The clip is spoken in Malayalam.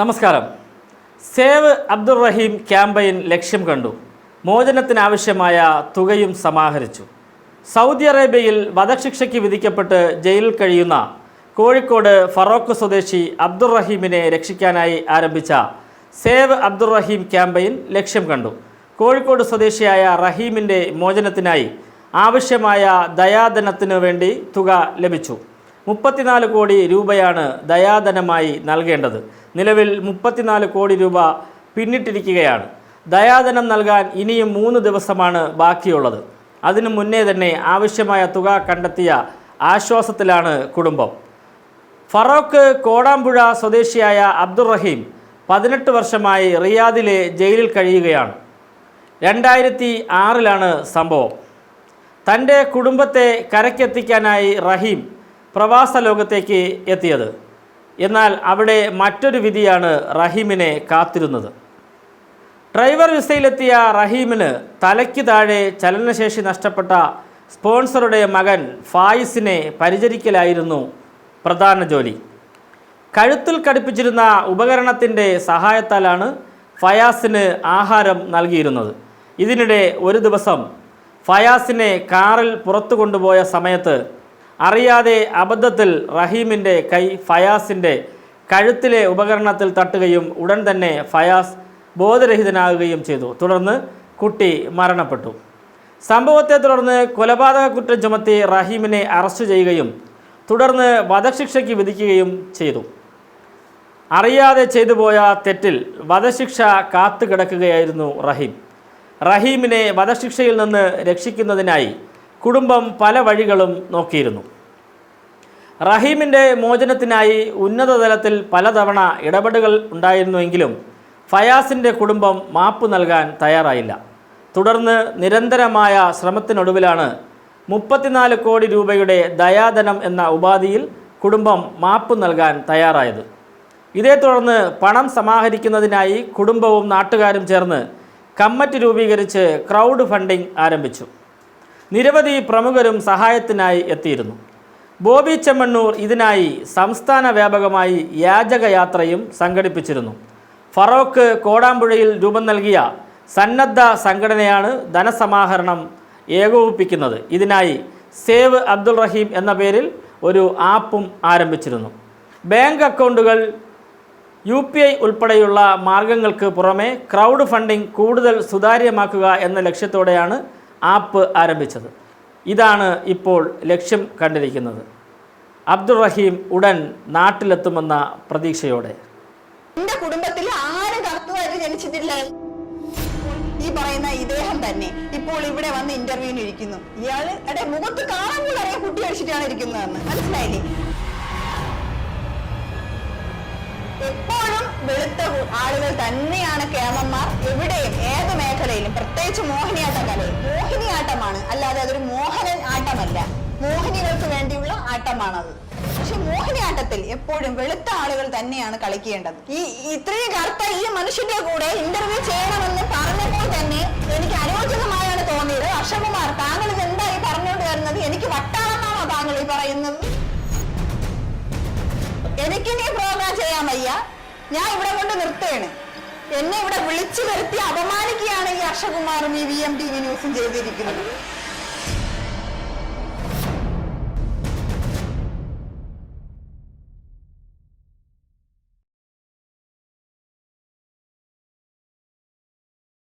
നമസ്കാരം. സേവ് അബ്ദുൾ റഹീം ക്യാമ്പയിൻ ലക്ഷ്യം കണ്ടു. മോചനത്തിനാവശ്യമായ തുകയും സമാഹരിച്ചു. സൗദി അറേബ്യയിൽ വധശിക്ഷയ്ക്ക് വിധിക്കപ്പെട്ട് ജയിലിൽ കഴിയുന്ന കോഴിക്കോട് ഫറോക്ക് സ്വദേശി അബ്ദുൾ റഹീമിനെ രക്ഷിക്കാനായി ആരംഭിച്ച സേവ് അബ്ദുൾ റഹീം ക്യാമ്പയിൻ ലക്ഷ്യം കണ്ടു. കോഴിക്കോട് സ്വദേശിയായ റഹീമിന്റെ മോചനത്തിനായി ആവശ്യമായ ദയാധനത്തിനു വേണ്ടി തുക ലഭിച്ചു. മുപ്പത്തിനാല് കോടി രൂപയാണ് ദയാധനമായി നൽകേണ്ടത്. നിലവിൽ മുപ്പത്തിനാല് കോടി രൂപ പിന്നിട്ടിരിക്കുകയാണ്. ദയാധനം നൽകാൻ ഇനിയും മൂന്ന് ദിവസമാണ് ബാക്കിയുള്ളത്. അതിനു മുന്നേ തന്നെ ആവശ്യമായ തുക കണ്ടെത്തിയ ആശ്വാസത്തിലാണ് കുടുംബം. ഫറോക്ക് കോടാമ്പുഴ സ്വദേശിയായ അബ്ദുറഹീം പതിനെട്ട് വർഷമായി റിയാദിലെ ജയിലിൽ കഴിയുകയാണ്. രണ്ടായിരത്തി ആറിലാണ് സംഭവം. തന്റെ കുടുംബത്തെ കരക്കെത്തിക്കാനായി റഹീം പ്രവാസ ലോകത്തേക്ക് എത്തിയത്. എന്നാൽ അവിടെ മറ്റൊരു വിധിയാണ് റഹീമിനെ കാത്തിരുന്നത്. ഡ്രൈവർ വിസയിലെത്തിയ റഹീമിന് തലയ്ക്ക് താഴെ ചലനശേഷി നഷ്ടപ്പെട്ട സ്പോൺസറുടെ മകൻ ഫായിസിനെ പരിചരിക്കലായിരുന്നു പ്രധാന ജോലി. കഴുത്തിൽ ഘടിപ്പിച്ചിരുന്ന ഉപകരണത്തിന്റെ സഹായത്താലാണ് ഫയാസിന് ആഹാരം നൽകിയിരുന്നത്. ഇതിനിടെ ഒരു ദിവസം ഫയാസിനെ കാറിൽ പുറത്തു കൊണ്ടുപോയ സമയത്ത് അറിയാതെ അബദ്ധത്തിൽ റഹീമിന്റെ കൈ ഫയാസിന്റെ കഴുത്തിലെ ഉപകരണത്തിൽ തട്ടുകയും ഉടൻ തന്നെ ഫയാസ് ബോധരഹിതനാകുകയും ചെയ്തു. തുടർന്ന് കുട്ടി മരണപ്പെട്ടു. സംഭവത്തെ തുടർന്ന് കൊലപാതക കുറ്റം ചുമത്തി റഹീമിനെ അറസ്റ്റ് ചെയ്യുകയും തുടർന്ന് വധശിക്ഷയ്ക്ക് വിധിക്കുകയും ചെയ്തു. അറിയാതെ ചെയ്തു പോയ തെറ്റിൽ വധശിക്ഷ കാത്തുകിടക്കുകയായിരുന്നു റഹീം. റഹീമിനെ വധശിക്ഷയിൽ നിന്ന് രക്ഷിക്കുന്നതിനായി കുടുംബം പല വഴികളും നോക്കിയിരുന്നു. റഹീമിന്റെ മോചനത്തിനായി ഉന്നതതലത്തിൽ പലതവണ ഇടപെടലുകൾ ഉണ്ടായിരുന്നുവെങ്കിലും ഫയാസിന്റെ കുടുംബം മാപ്പ് നൽകാൻ തയ്യാറായില്ല. തുടർന്ന് നിരന്തരമായ ശ്രമത്തിനൊടുവിലാണ് മുപ്പത്തിനാല് കോടി രൂപയുടെ ദയാധനം എന്ന ഉപാധിയിൽ കുടുംബം മാപ്പ് നൽകാൻ തയ്യാറായത്. ഇതേ തുടർന്ന് പണം സമാഹരിക്കുന്നതിനായി കുടുംബവും നാട്ടുകാരും ചേർന്ന് കമ്മിറ്റി രൂപീകരിച്ച് ക്രൗഡ് ഫണ്ടിംഗ് ആരംഭിച്ചു. നിരവധി പ്രമുഖരും സഹായത്തിനായി എത്തിയിരുന്നു. ബോബി ചെമ്മണ്ണൂർ ഇതിനായി സംസ്ഥാന വ്യാപകമായി യാചകയാത്രയും സംഘടിപ്പിച്ചിരുന്നു. ഫറോക്ക് കോടാമ്പുഴയിൽ രൂപം നൽകിയ സന്നദ്ധ സംഘടനയാണ് ധനസമാഹരണം ഏകോപിപ്പിക്കുന്നത്. ഇതിനായി സേവ് അബ്ദുൾ റഹീം എന്ന പേരിൽ ഒരു ആപ്പും ആരംഭിച്ചിരുന്നു. ബാങ്ക് അക്കൗണ്ടുകൾ യു പി ഐ ഉൾപ്പെടെയുള്ള മാർഗങ്ങൾക്ക് പുറമെ ക്രൗഡ് ഫണ്ടിംഗ് കൂടുതൽ സുതാര്യമാക്കുക എന്ന ലക്ഷ്യത്തോടെയാണ് ആപ്പ് ആരംഭിച്ചത്. ഇതാണ് ഇപ്പോൾ ലക്ഷ്യം കണ്ടിരിക്കുന്നത്. അബ്ദുൾ റഹീം ഉടൻ നാട്ടിലെത്തുമെന്ന പ്രതീക്ഷയോടെ. എന്റെ കുടുംബത്തിൽ ആരും കറുത്തതായിട്ട് ജനിച്ചിട്ടില്ല. ഈ പറയുന്ന ഇദ്ദേഹം തന്നെ ഇപ്പോൾ ഇവിടെ വന്ന് ഇന്റർവ്യൂവിന് ഇരിക്കുന്നു. ഇയാൾ എടെ മുഖത്ത് കാണാൻ പോലും അറിയാൻ കുട്ടി അടിച്ചിട്ടാണ് ഇരിക്കുന്നതെന്ന്. മനസ്സിലായില്ലേ? എപ്പോഴും വെളുത്ത ആളുകൾ തന്നെയാണ് കേമന്മാർ. എവിടെയും ആട്ടമാണത്. പക്ഷെ മോഹിനിയാട്ടത്തിൽ എപ്പോഴും വെളുത്ത ആളുകൾ തന്നെയാണ് കളിക്കേണ്ടത്. ഈ ഇത്രയും കറുത്ത ഈ മനുഷ്യന്റെ കൂടെ ഇന്റർവ്യൂ ചെയ്യണമെന്ന് പറഞ്ഞപ്പോൾ തന്നെ എനിക്ക് അനുയോജ്യമായാണ് തോന്നിയത്. അക്ഷകുമാർ താങ്കൾ ഇത് എന്തായി പറഞ്ഞുകൊണ്ട് വരുന്നത്? എനിക്ക് വട്ടാണെന്നാണോ താങ്കൾ ഈ പറയുന്നത്? എനിക്കിനി പ്രോഗ്രാം ചെയ്യാൻ വയ്യ. ഞാൻ ഇവിടെ കൊണ്ട് നിർത്തുകയാണ്. എന്നെ ഇവിടെ വിളിച്ചു വരുത്തി അപമാനിക്കുകയാണ് ഈ അക്ഷകുമാറും ഈ വി എം ടി വി ന്യൂസും ചെയ്തിരിക്കുന്നത്.